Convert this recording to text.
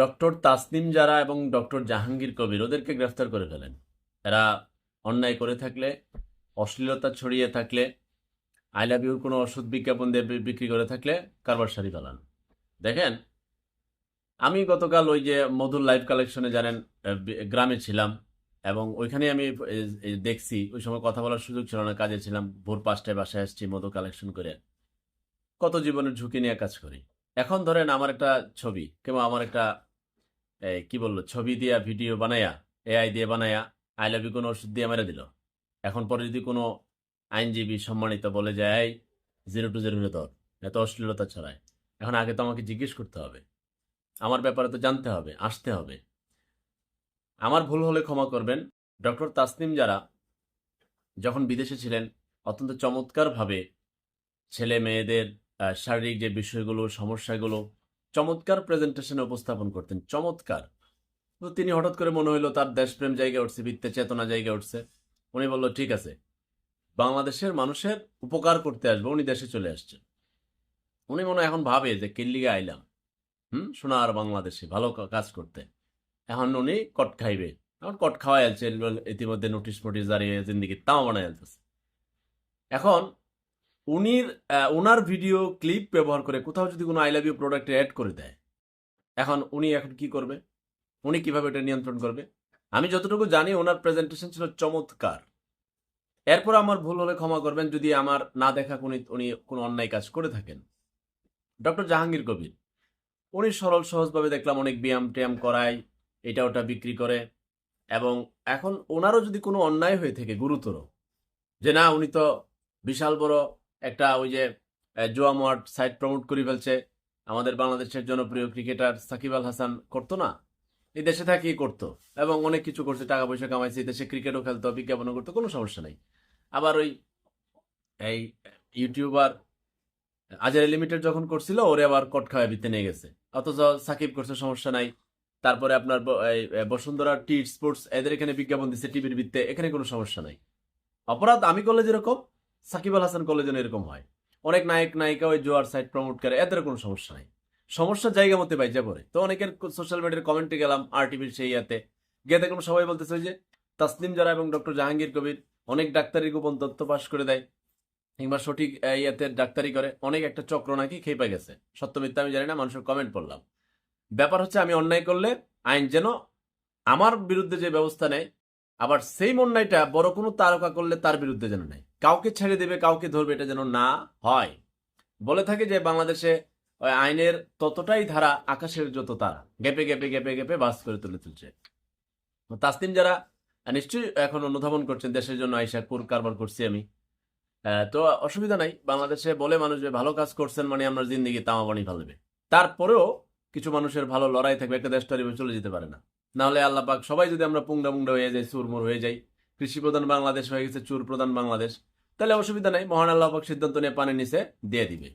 Doctor Tasnim যারা এবং doctor Jahangir Kabir ওদেরকে গ্রেফতার করে ফেলেন। এরা অন্যায় করে থাকলে, অশ্লীলতা ছড়িয়ে থাকলে আই লাভ কোনো ওষুধ বিজ্ঞাপন দিয়ে বিক্রি করে থাকলে কারবার সারি ফেলান। দেখেন, আমি গতকাল ওই যে মধুর লাইভ কালেকশনে জানেন গ্রামে ছিলাম এবং ওইখানে আমি দেখছি, ওই সময় কথা বলার সুযোগ ছিল না, কাজে ছিলাম, ভোর পাঁচটায় বাসায় আসছি মধু কালেকশন করে। কত জীবনের ঝুঁকি নিয়ে কাজ করি। এখন ধরেন আমার একটা ছবি কিংবা আমার একটা কি বলল? ছবি দিয়া ভিডিও বানায়া এআই দিয়ে বানায়া আই লাভ ইউ কোনো ওষুধ দিয়ে মেরে দিল? এখন পরে যদি কোনো আইনজীবী সম্মানিত বলে যায় জিরো টু জিরো ধর, এত অশ্লীলতা ছড়ায়, এখন আগে তো আমাকে জিজ্ঞেস করতে হবে। আমার ব্যাপারে তো জানতে হবে, আসতে হবে। আমার ভুল হলে ক্ষমা করবেন। ডক্টর তাসনিম যারা যখন বিদেশে ছিলেন, অত্যন্ত চমৎকারভাবে ছেলে মেয়েদের শারীরিক যে বিষয়গুলো, সমস্যাগুলো চমৎকার প্রেজেন্টেশনে উপস্থাপন করতেন, চমৎকার। তো তিনি হঠাৎ করে মনে হলো তার দেশপ্রেম জায়গায় উঠছে, বৃত্তে চেতনা জায়গায় উঠছে। উনি বলল, ঠিক আছে, বাংলাদেশের মানুষের উপকার করতে আসবে, উনি দেশে চলে আসছেন। উনি মনে এখন ভাবে যে, কিল্লিগে আইলাম, হুম, সোনার বাংলাদেশে ভালো কাজ করতে। এখন উনি কট খাইবে। এখন কট খাওয়াই আলছে ইতিমধ্যে নোটিশ ফোটিশ দাঁড়িয়ে জিন্দিগি তাও বানাই আলতেছে। এখন উনির ওনার ভিডিও ক্লিপ ব্যবহার করে কোথাও যদি কোনো I love you product add করে দেয়, এখন উনি এখন কি করবে? উনি কীভাবে এটা নিয়ন্ত্রণ করবে? আমি যতটুকু জানি ওনার প্রেজেন্টেশন ছিল চমৎকার। এরপর আমার ভুল হলে ক্ষমা করবেন যদি আমার না দেখা উনি উনি কোনো অন্যায় কাজ করে থাকেন। ডক্টর জাহাঙ্গীর কবির, উনি সরল সহজভাবে দেখলাম অনেক ব্যায়াম ট্যায়াম করায়, এটা ওটা বিক্রি করে এবং এখন ওনারও যদি কোনো অন্যায় হয়ে থাকে গুরুতর, যে না উনি তো বিশাল বড় একটা ওই যে জোয়া মার্ট সাইট প্রমোট করে ফেলছে। আমাদের বাংলাদেশের জনপ্রিয় ক্রিকেটার সাকিব আল হাসান করতো না? এই দেশে থাকি করতো এবং অনেক কিছু করছে, টাকা পয়সা কামাইছে, এই দেশে ক্রিকেটও খেলতো, বিজ্ঞাপনও করতো, কোনো সমস্যা নেই। আবার ওই, এই ইউটিউবার আজারে লিমিটেড যখন করছিল, ওরে আবার কট খাওয়া বিতে নিয়ে গেছে। অথচ সাকিব করছে, সমস্যা নাই। তারপরে আপনার বসুন্ধরা টি স্পোর্টস এদের এখানে বিজ্ঞাপন দিচ্ছে টিভির ভিত্তে এখানে কোনো সমস্যা নাই। অপরাধ আমি করলে যেরকম সাকিব আল হাসান যেন এরকম হয়। অনেক নায়ক, নায়িকা ওই জোয়ার সাইট প্রমোট করে, এদের কোনো সমস্যা নাই। সমস্যার জায়গা মতে বাইজা পড়ে। তো অনেকের সোশ্যাল মিডিয়ার কমেন্টে গেলাম আর টিভির সেই ইয়াতে। গিয়ে দেখলাম সবাই বলতেছে যে, তাসনিম যারা এবং ডক্টর জাহাঙ্গীর কবির, অনেক ডাক্তারি গোপন তথ্য পাশ করে দেয়। কিংবা সঠিক ইয়াতে ডাক্তারি করে। অনেক একটা চক্র নাকি খেপে গেছে। সত্য মিথ্যা আমি জানি না, মানুষের কমেন্ট পড়লাম। ব্যাপার হচ্ছে আমি অন্যায় করলে আইন যেন আমার বিরুদ্ধে যে ব্যবস্থা নেয় আবার সেই অন্যায়টা বড় কোনো তারকা করলে তার বিরুদ্ধে যেন নেয় কাউকে ছেড়ে দেবে, কাউকে ধরবে, এটা যেন না হয়। বলে থাকে যে বাংলাদেশে আইনের ততটাই ধারা আকাশের যত তারা, গেপে গেপে গেপে গেপে বাস করে তুলে তুলছে। তো যারা নিশ্চয়ই এখন অনুধাবন করছেন, দেশের জন্য আইসা কুর কারবার করছি আমি। তো অসুবিধা নাই, বাংলাদেশে বলে মানুষ যে ভালো কাজ করছেন মানে আপনার জিন্দিগি, তামাবানি ফেলবে। তারপরেও কিছু মানুষের ভালো লড়াই থাকবে, একটা এভাবে চলে যেতে পারে না। নাহলে আল্লাহ পাক সবাই যদি আমরা পুংডা মুংডা হয়ে যাই, চুরমুর হয়ে যাই কৃষি প্রধান বাংলাদেশ হয়ে গেছে চুর প্রধান বাংলাদেশ, তাহলে অসুবিধা নাই। মহান আল্লাহ পাক সিদ্ধান্ত নিয়ে পানি নিচে দিয়ে দিবে।